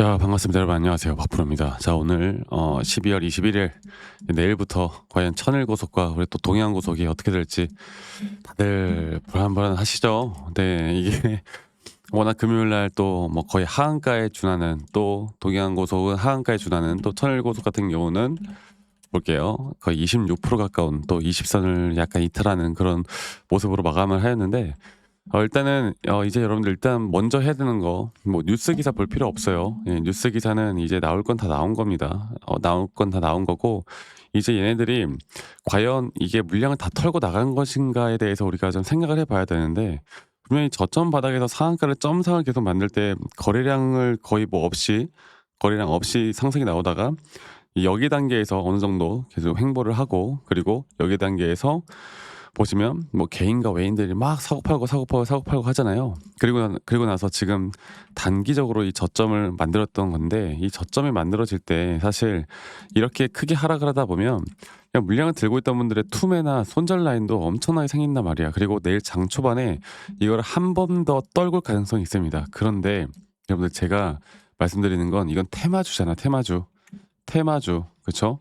자, 반갑습니다. 여러분 안녕하세요. 박프로입니다. 자, 오늘 어 12월 21일 내일부터 과연 천일고속과 우리 또 동해안고속이 어떻게 될지 다들 불안불안 하시죠? 네, 이게 워낙 금요일 날 또 뭐 거의 하한가에 준하는 또 동해안고속은 하한가에 준하는 또 천일고속 같은 경우는 볼게요. 거의 26% 가까운 또 20선을 약간 이탈하는 그런 모습으로 마감을 하였는데 어 일단은 어 이제 여러분들 일단 먼저 해야 되는 거 뭐 뉴스 기사 볼 필요 없어요. 예 뉴스 기사는 이제 나올 건 다 나온 겁니다. 어 나올 건 다 나온 거고 이제 얘네들이 과연 이게 물량을 다 털고 나간 것인가에 대해서 우리가 좀 생각을 해 봐야 되는데 분명히 저점 바닥에서 상한가를 점상을 계속 만들 때 거래량을 거의 뭐 없이 거래량 없이 상승이 나오다가 이 여기 단계에서 어느 정도 계속 횡보를 하고 그리고 여기 단계에서 보시면 뭐 개인과 외인들이 막 사고 팔고 사고 팔고 사고 팔고 하잖아요. 그리고 나 그리고 나서 지금 단기적으로 이 저점을 만들었던 건데 이 저점이 만들어질 때 사실 이렇게 크게 하락을 하다 보면 그냥 물량을 들고 있던 분들의 투매나 손절 라인도 엄청나게 생긴단 말이야. 그리고 내일 장 초반에 이걸 한 번 더 떨굴 가능성이 있습니다. 그런데 여러분들 제가 말씀드리는 건 이건 테마주잖아, 테마주. 테마주. 그쵸?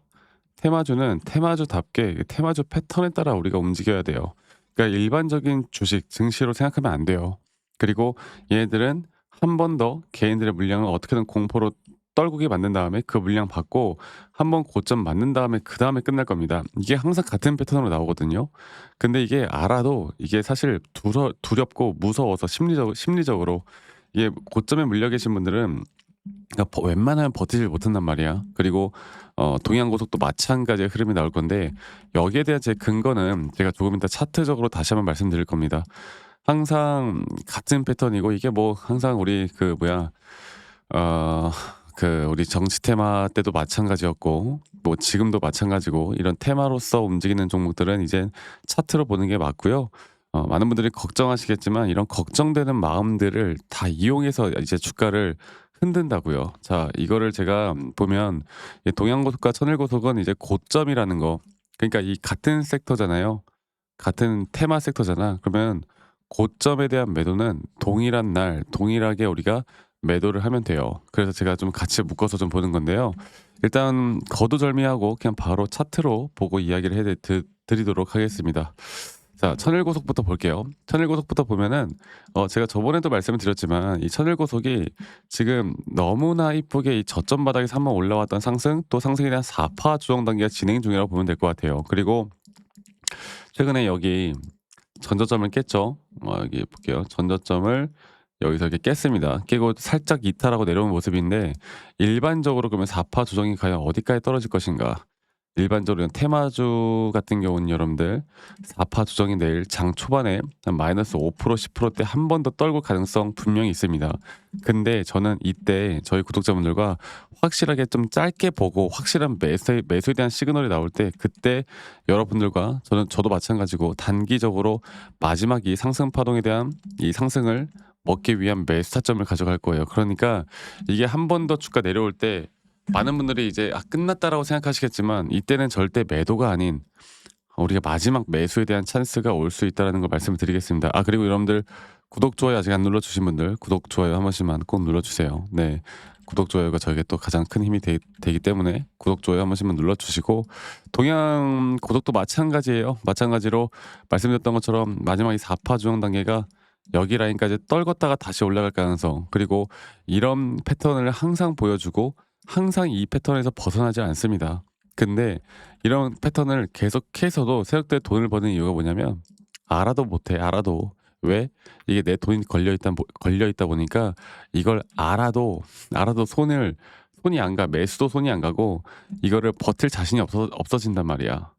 테마주는 테마주답게 그 테마주 패턴에 따라 우리가 움직여야 돼요. 그러니까 일반적인 주식, 증시로 생각하면 안 돼요. 그리고 얘네들은 한 번 더 개인들의 물량을 어떻게든 공포로 떨구게 만든 다음에 그 물량 받고 한 번 고점 맞는 다음에 그 다음에 끝날 겁니다. 이게 항상 같은 패턴으로 나오거든요. 근데 이게 알아도 이게 사실 두려 두렵고 무서워서 심리적 심리적으로 이게 고점에 물려 계신 분들은 그러니까 버 웬만하면 버티질 못한단 말이야. 그리고 어 동해안고속도 마찬가지의 흐름이 나올 건데 여기에 대한 제 근거는 제가 조금 이따 차트적으로 다시 한번 말씀드릴 겁니다. 항상 같은 패턴이고 이게 뭐 항상 우리 그 뭐야 어 그 우리 정치 테마 때도 마찬가지였고 뭐 지금도 마찬가지고 이런 테마로서 움직이는 종목들은 이제 차트로 보는 게 맞고요. 어 많은 분들이 걱정하시겠지만 이런 걱정되는 마음들을 다 이용해서 이제 주가를 흔든다고요. 자, 이거를 제가 보면 이 동양고속과 천일고속은 이제 고점이라는 거. 그러니까 이 같은 섹터잖아요. 같은 테마 섹터잖아. 그러면 고점에 대한 매도는 동일한 날, 동일하게 우리가 매도를 하면 돼요. 그래서 제가 좀 같이 묶어서 좀 보는 건데요. 일단 거두절미하고 그냥 바로 차트로 보고 이야기를 해 드, 드리도록 하겠습니다. 자, 천일고속부터 볼게요. 천일고속부터 보면은 어 제가 저번에도 말씀을 드렸지만 이 천일고속이 지금 너무나 이쁘게 이 저점 바닥에서 한번 올라왔던 상승 또 상승에 대한 4파 조정 단계가 진행 중이라고 보면 될 것 같아요. 그리고 최근에 여기 전저점을 깼죠. 어 여기 볼게요. 전저점을 여기서 이렇게 깼습니다. 깨고 살짝 이탈하고 내려온 모습인데 일반적으로 그러면 4파 조정이 과연 어디까지 떨어질 것인가? 일반적으로 테마주 같은 경우는 여러분들 4파 조정이 내일 장 초반에 한 마이너스 5% 10%대 한 번 더 떨굴 가능성 분명히 있습니다. 근데 저는 이때 저희 구독자분들과 확실하게 좀 짧게 보고 확실한 매수 매수에 대한 시그널이 나올 때 그때 여러분들과 저는 저도 마찬가지고 단기적으로 마지막 이 상승 파동에 대한 이 상승을 먹기 위한 매수 타점을 가져갈 거예요. 그러니까 이게 한 번 더 주가 내려올 때 많은 분들이 이제 아 끝났다라고 생각하시겠지만 이때는 절대 매도가 아닌 우리가 마지막 매수에 대한 찬스가 올 수 있다라는 걸 말씀을 드리겠습니다. 아 그리고 여러분들 구독 좋아요 아직 안 눌러 주신 분들 구독 좋아요 한 번씩만 꼭 눌러 주세요. 네. 구독 좋아요가 저에게 또 가장 큰 힘이 되, 기 때문에 구독 좋아요 한 번씩만 눌러 주시고 동양 고독도 마찬가지예요. 마찬가지로 말씀드렸던 것처럼 마지막 이 4파 주행 단계가 여기 라인까지 떨궜다가 다시 올라갈 가능성 그리고 이런 패턴을 항상 보여주고 항상 이 패턴에서 벗어나지 않습니다. 근데 이런 패턴을 계속해서도 세력들 돈을 버는 이유가 뭐냐면 알아도 못해 알아도 왜 이게 내 돈이 걸려 있다 걸려 있다 보니까 이걸 알아도 알아도 손을 손이 안 가 매수도 손이 안 가고 이거를 버틸 자신이 없어 없어진단 말이야.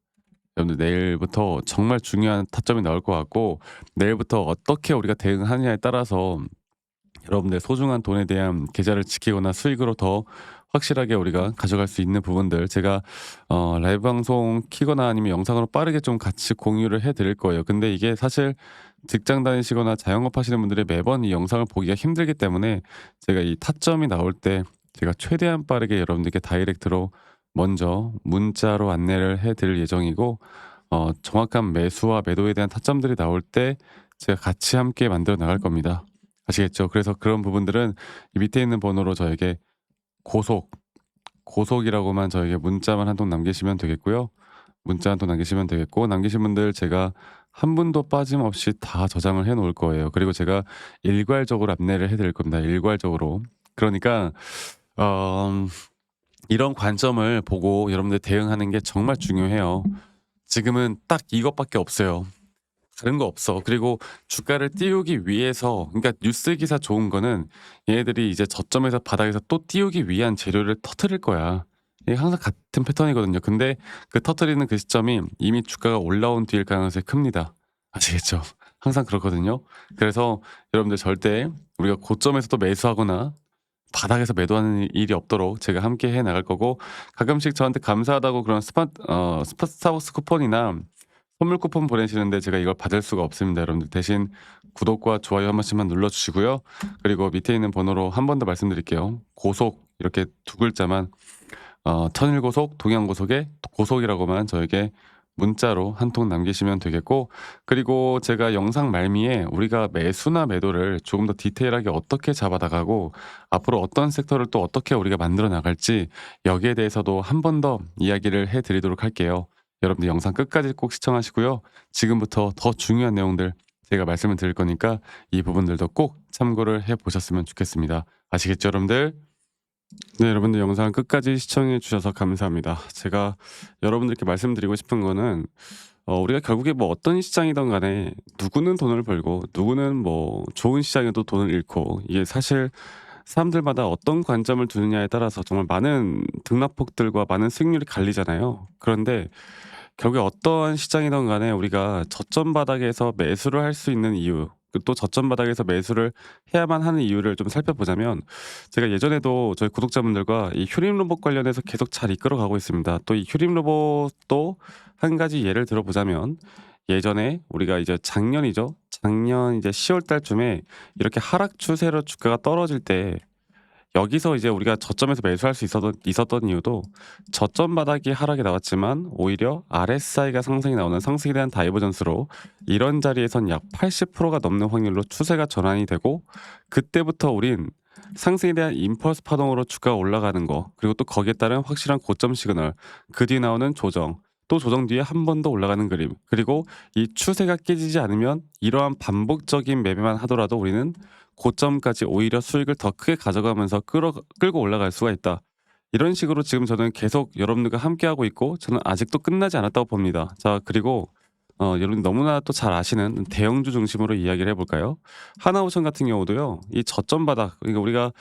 여러분들 내일부터 정말 중요한 타점이 나올 것 같고 내일부터 어떻게 우리가 대응하느냐에 따라서 여러분들 소중한 돈에 대한 계좌를 지키거나 수익으로 더 확실하게 우리가 가져갈 수 있는 부분들 제가 어 라이브 방송 키거나 아니면 영상으로 빠르게 좀 같이 공유를 해 드릴 거예요. 근데 이게 사실 직장 다니시거나 자영업 하시는 분들이 매번 이 영상을 보기가 힘들기 때문에 제가 이 타점이 나올 때 제가 최대한 빠르게 여러분들께 다이렉트로 먼저 문자로 안내를 해 드릴 예정이고 어 정확한 매수와 매도에 대한 타점들이 나올 때 제가 같이 함께 만들어 나갈 겁니다. 아시겠죠? 그래서 그런 부분들은 이 밑에 있는 번호로 저에게 고속, 고속이라고만 저에게 문자만 한 통 남기시면 되겠고요. 문자 한 통 남기시면 되겠고 남기신 분들 제가 한 분도 빠짐없이 다 저장을 해 놓을 거예요. 그리고 제가 일괄적으로 안내를 해 드릴 겁니다. 일괄적으로. 그러니까 어 이런 관점을 보고 여러분들 대응하는 게 정말 중요해요. 지금은 딱 이것밖에 없어요. 다른 거 없어. 그리고 주가를 띄우기 위해서 그러니까 뉴스 기사 좋은 거는 얘네들이 이제 저점에서 바닥에서 또 띄우기 위한 재료를 터트릴 거야. 이게 항상 같은 패턴이거든요. 근데 그 터트리는 그 시점이 이미 주가가 올라온 뒤일 가능성이 큽니다. 아시겠죠? 항상 그렇거든요. 그래서 여러분들 절대 우리가 고점에서 또 매수하거나 바닥에서 매도하는 일이 없도록 제가 함께 해 나갈 거고 가끔씩 저한테 감사하다고 그런 스파 어 스타벅스 쿠폰이나 선물 쿠폰 보내시는데 제가 이걸 받을 수가 없습니다. 여러분들 대신 구독과 좋아요 한 번씩만 눌러 주시고요. 그리고 밑에 있는 번호로 한 번 더 말씀드릴게요. 고속 이렇게 두 글자만 어 천일고속, 동양고속의 고속이라고만 저에게 문자로 한 통 남기시면 되겠고 그리고 제가 영상 말미에 우리가 매수나 매도를 조금 더 디테일하게 어떻게 잡아 나가고 앞으로 어떤 섹터를 또 어떻게 우리가 만들어 나갈지 여기에 대해서도 한 번 더 이야기를 해 드리도록 할게요. 여러분들 영상 끝까지 꼭 시청하시고요. 지금부터 더 중요한 내용들 제가 말씀을 드릴 거니까 이 부분들도 꼭 참고를 해 보셨으면 좋겠습니다. 아시겠죠, 여러분들? 네, 여러분들 영상 끝까지 시청해 주셔서 감사합니다. 제가 여러분들께 말씀드리고 싶은 거는 어 우리가 결국에 뭐 어떤 시장이든 간에 누구는 돈을 벌고 누구는 뭐 좋은 시장에도 돈을 잃고 이게 사실 사람들마다 어떤 관점을 두느냐에 따라서 정말 많은 등락폭들과 많은 수익률이 갈리잖아요. 그런데 결국에 어떠한 시장이든 간에 우리가 저점 바닥에서 매수를 할 수 있는 이유 그또 저점 바닥에서 매수를 해야만 하는 이유를 좀 살펴보자면 제가 예전에도 저희 구독자분들과 이 휴림 로봇 관련해서 계속 잘 이끌어 가고 있습니다. 또 이 휴림 로봇도 한 가지 예를 들어 보자면 예전에 우리가 이제 작년이죠. 작년 이제 10월 달쯤에 이렇게 하락 추세로 주가가 떨어질 때 여기서 이제 우리가 저점에서 매수할 수 있었던 있었던 이유도 저점 바닥이 하락이 나왔지만 오히려 RSI가 상승이 나오는 상승에 대한 다이버전스로 이런 자리에선 약 80%가 넘는 확률로 추세가 전환이 되고 그때부터 우린 상승에 대한 임펄스 파동으로 주가가 올라가는 거 그리고 또 거기에 따른 확실한 고점 시그널 그 뒤에 나오는 조정 또 조정 뒤에 한 번 더 올라가는 그림 그리고 이 추세가 깨지지 않으면 이러한 반복적인 매매만 하더라도 우리는 고점까지 오히려 수익을 더 크게 가져가면서 끌어, 끌고 올라갈 수가 있다. 이런 식으로 지금 저는 계속 여러분들과 함께하고 있고 저는 아직도 끝나지 않았다고 봅니다. 자 그리고 어, 여러분 너무나 또 잘 아시는 대형주 중심으로 이야기를 해볼까요? 하나오션 같은 경우도요. 이 저점 바닥 그러니까 우리가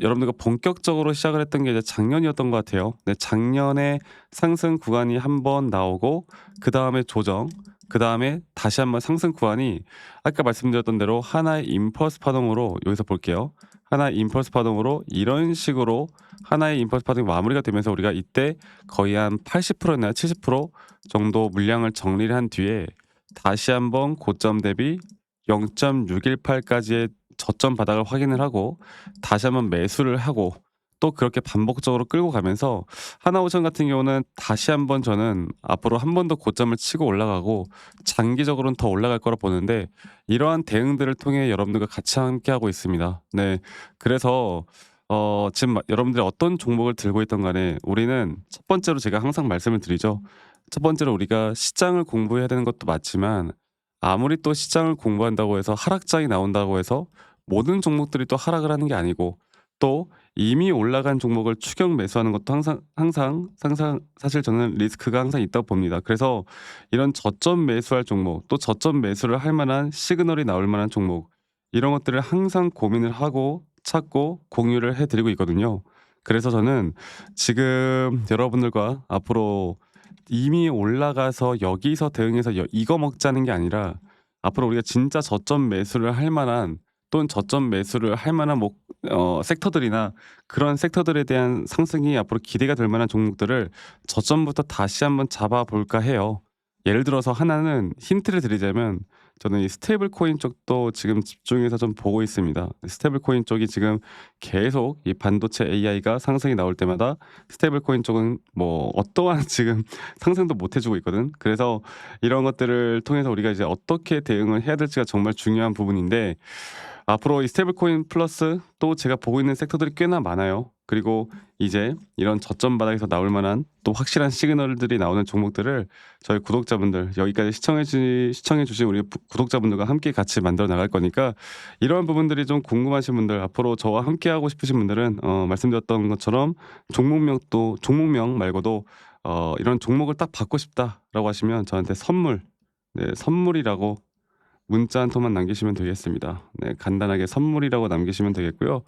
여러분들과 본격적으로 시작을 했던 게 이제 작년이었던 것 같아요. 네, 작년에 상승 구간이 한 번 나오고 그 다음에 조정, 그 다음에 다시 한번 상승 구간이 아까 말씀드렸던 대로 하나의 임펄스 파동으로 여기서 볼게요. 하나의 임펄스 파동으로 이런 식으로 하나의 임펄스 파동이 마무리가 되면서 우리가 이때 거의 한 80%나 70% 정도 물량을 정리를 한 뒤에 다시 한번 고점 대비 0.618까지의 저점 바닥을 확인을 하고 다시 한번 매수를 하고 또 그렇게 반복적으로 끌고 가면서 하나오션 같은 경우는 다시 한번 저는 앞으로 한 번 더 고점을 치고 올라가고 장기적으로는 더 올라갈 거라 보는데 이러한 대응들을 통해 여러분들과 같이 함께 하고 있습니다. 네. 그래서 어 지금 여러분들이 어떤 종목을 들고 있던 간에 우리는 첫 번째로 제가 항상 말씀을 드리죠. 첫 번째로 우리가 시장을 공부해야 되는 것도 맞지만 아무리 또 시장을 공부한다고 해서 하락장이 나온다고 해서 모든 종목들이 또 하락을 하는 게 아니고 또 이미 올라간 종목을 추격 매수하는 것도 항상 항상 항상 사실 저는 리스크가 항상 있다고 봅니다. 그래서 이런 저점 매수할 종목 또 저점 매수를 할 만한 시그널이 나올 만한 종목 이런 것들을 항상 고민을 하고 찾고 공유를 해드리고 있거든요. 그래서 저는 지금 여러분들과 앞으로 이미 올라가서 여기서 대응해서 여- 이거 먹자는 게 아니라 앞으로 우리가 진짜 저점 매수를 할 만한 또는 저점 매수를 할 만한 뭐 어, 섹터들이나 그런 섹터들에 대한 상승이 앞으로 기대가 될 만한 종목들을 저점부터 다시 한번 잡아볼까 해요. 예를 들어서 하나는 힌트를 드리자면 저는 이 스테이블 코인 쪽도 지금 집중해서 좀 보고 있습니다. 스테이블 코인 쪽이 지금 계속 이 반도체 AI가 상승이 나올 때마다 스테이블 코인 쪽은 뭐 어떠한 지금 상승도 못 해주고 있거든. 그래서 이런 것들을 통해서 우리가 이제 어떻게 대응을 해야 될지가 정말 중요한 부분인데 앞으로 이 스테이블 코인 플러스 또 제가 보고 있는 섹터들이 꽤나 많아요. 그리고 이제 이런 저점 바닥에서 나올 만한 또 확실한 시그널들이 나오는 종목들을 저희 구독자분들 여기까지 시청해 주 시청해 주신 우리 부- 구독자분들과 함께 같이 만들어 나갈 거니까 이런 부분들이 좀 궁금하신 분들 앞으로 저와 함께 하고 싶으신 분들은 어, 말씀드렸던 것처럼 종목명도 종목명 말고도 어, 이런 종목을 딱 받고 싶다라고 하시면 저한테 선물 네, 선물이라고 문자 한 통만 남기시면 되겠습니다. 네, 간단하게 선물이라고 남기시면 되겠고요.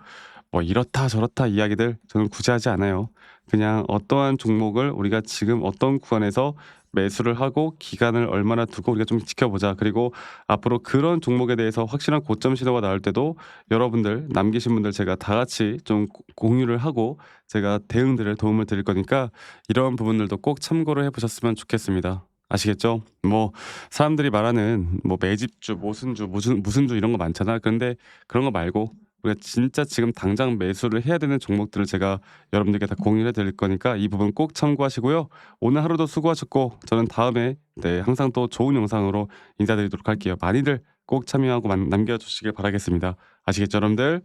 뭐 이렇다 저렇다 이야기들 저는 굳이 하지 않아요. 그냥 어떠한 종목을 우리가 지금 어떤 구간에서 매수를 하고 기간을 얼마나 두고 우리가 좀 지켜보자. 그리고 앞으로 그런 종목에 대해서 확실한 고점 신호가 나올 때도 여러분들 남기신 분들 제가 다 같이 좀 고- 공유를 하고 제가 대응들을 도움을 드릴 거니까 이런 부분들도 꼭 참고를 해보셨으면 좋겠습니다. 아시겠죠? 뭐 사람들이 말하는 뭐 매집주, 모순주, 무슨 무슨 주 이런 거 많잖아. 그런데 그런 거 말고 우리가 진짜 지금 당장 매수를 해야 되는 종목들을 제가 여러분들께 다 공유해 드릴 거니까 이 부분 꼭 참고하시고요. 오늘 하루도 수고하셨고 저는 다음에 네 항상 또 좋은 영상으로 인사드리도록 할게요. 많이들 꼭 참여하고 만- 남겨주시길 바라겠습니다. 아시겠죠, 여러분들?